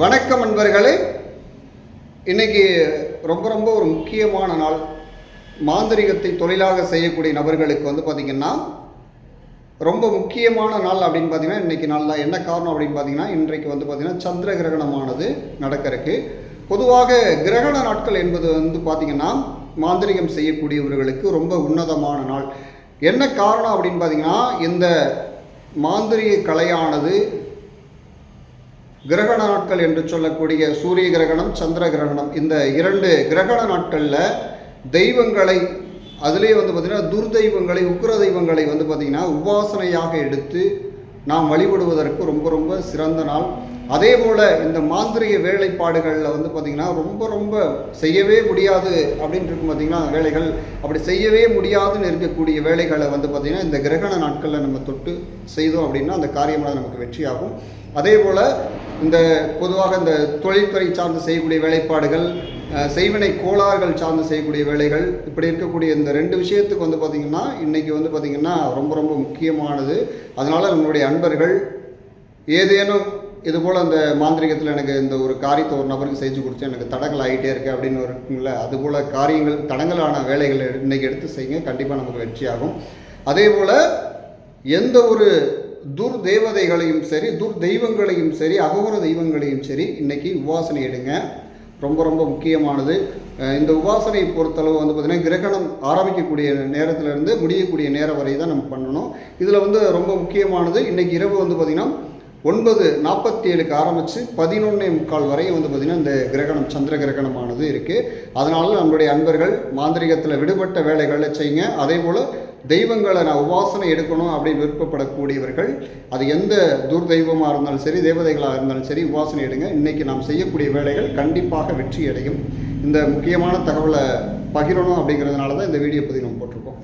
வணக்கம் நண்பர்களே. இன்னைக்கு ரொம்ப ரொம்ப ஒரு முக்கியமான நாள். மாந்திரிகத்தை தொழிலாக செய்யக்கூடிய நபர்களுக்கு வந்து பார்த்திங்கன்னா ரொம்ப முக்கியமான நாள் அப்படின்னு பார்த்தீங்கன்னா இன்றைக்கி நாள் தான். என்ன காரணம் அப்படின்னு பார்த்தீங்கன்னா இன்றைக்கு வந்து பார்த்திங்கன்னா சந்திர கிரகணமானது நடக்கிறதுக்கு பொதுவாக கிரகண நாட்கள் என்பது வந்து பார்த்திங்கன்னா மாந்திரிகம் செய்யக்கூடியவர்களுக்கு ரொம்ப உன்னதமான நாள். என்ன காரணம் அப்படின்னு பார்த்தீங்கன்னா இந்த மாந்திரிக கலையானது கிரகண நாட்கள் என்று சொல்லக்கூடிய சூரிய கிரகணம் சந்திர கிரகணம். இந்த இரண்டு கிரகண நாட்களில் தெய்வங்களை அதிலே வந்து பார்த்திங்கன்னா துர்தெய்வங்களை உக்கிர தெய்வங்களை வந்து பார்த்திங்கன்னா உபாசனையாக எடுத்து நாம் வழிபடுவதற்கு ரொம்ப ரொம்ப சிறந்த நாள். அதே போல் இந்த மாந்திரிக வேலைப்பாடுகளில் வந்து பார்த்திங்கன்னா ரொம்ப ரொம்ப செய்யவே முடியாது அப்படின்ட்டு இருக்கும் பார்த்திங்கன்னா வேலைகள். அப்படி செய்யவே முடியாதுன்னு இருக்கக்கூடிய வேலைகளை வந்து பார்த்திங்கன்னா இந்த கிரகண நாட்களில் நம்ம தொட்டு செய்தோம் அப்படின்னா அந்த காரியமாக நமக்கு வெற்றியாகும். அதே போல் இந்த பொதுவாக இந்த தொழில்துறை சார்ந்து செய்யக்கூடிய வேலைப்பாடுகள் செய்வினை கோளாறுகள் சார்ந்து செய்யக்கூடிய வேலைகள் இப்படி இருக்கக்கூடிய இந்த ரெண்டு விஷயத்துக்கு வந்து பார்த்திங்கன்னா இன்றைக்கி வந்து பார்த்திங்கன்னா ரொம்ப ரொம்ப முக்கியமானது. அதனால் நம்மளுடைய அன்பர்கள் ஏதேனும் இது போல் அந்த மாந்திரிகத்தில் எனக்கு இந்த ஒரு காரியத்தை ஒரு நபருக்கு செஞ்சு கொடுத்து எனக்கு தடங்கள் ஆகிட்டே இருக்கு அப்படின்னு இருக்குங்கள அதுபோல் காரியங்கள் தடங்கலான வேலைகளை இன்றைக்கி எடுத்து செய்யுங்க. கண்டிப்பாக நமக்கு வெற்றியாகும் அதே போல் எந்த ஒரு துர் தேவதைகளையும் சரி துர் தெய்வங்களையும் சரி அகோர தெய்வங்களையும் சரி இன்றைக்கி உபாசனை எடுங்க. ரொம்ப ரொம்ப முக்கியமானது. இந்த உபாசனை பொறுத்தளவு வந்து பார்த்திங்கன்னா கிரகணம் ஆரம்பிக்கக்கூடிய நேரத்திலேருந்து முடியக்கூடிய நேரம் வரை தான் நம்ம பண்ணணும். இதில் வந்து ரொம்ப முக்கியமானது இன்றைக்கி இரவு வந்து பார்த்திங்கன்னா ஒன்பது நாற்பத்தி ஏழுக்கு ஆரம்பித்து பதினொன்னே முக்கால் வரை வந்து பார்த்திங்கன்னா இந்த கிரகணம் சந்திர கிரகணமானது இருக்குது அதனால நம்மளுடைய அன்பர்கள் மாந்திரிகத்தில் விடுபட்ட வேலைகளை செய்யுங்க. அதே போல் தெய்வங்களை நான் உபாசனை எடுக்கணும் அப்படின்னு விருப்பப்படக்கூடியவர்கள் அது எந்த துர் தெய்வமாக இருந்தாலும் சரி தேவதைகளாக இருந்தாலும் சரி உபாசனை எடுங்க. இன்றைக்கி நாம் செய்யக்கூடிய வேலைகள் கண்டிப்பாக வெற்றி அடையும் இந்த முக்கியமான தகவலை பகிரணும் அப்படிங்கிறதுனால தான் இந்த வீடியோ பதிவு நம்ம போட்டிருக்கோம்.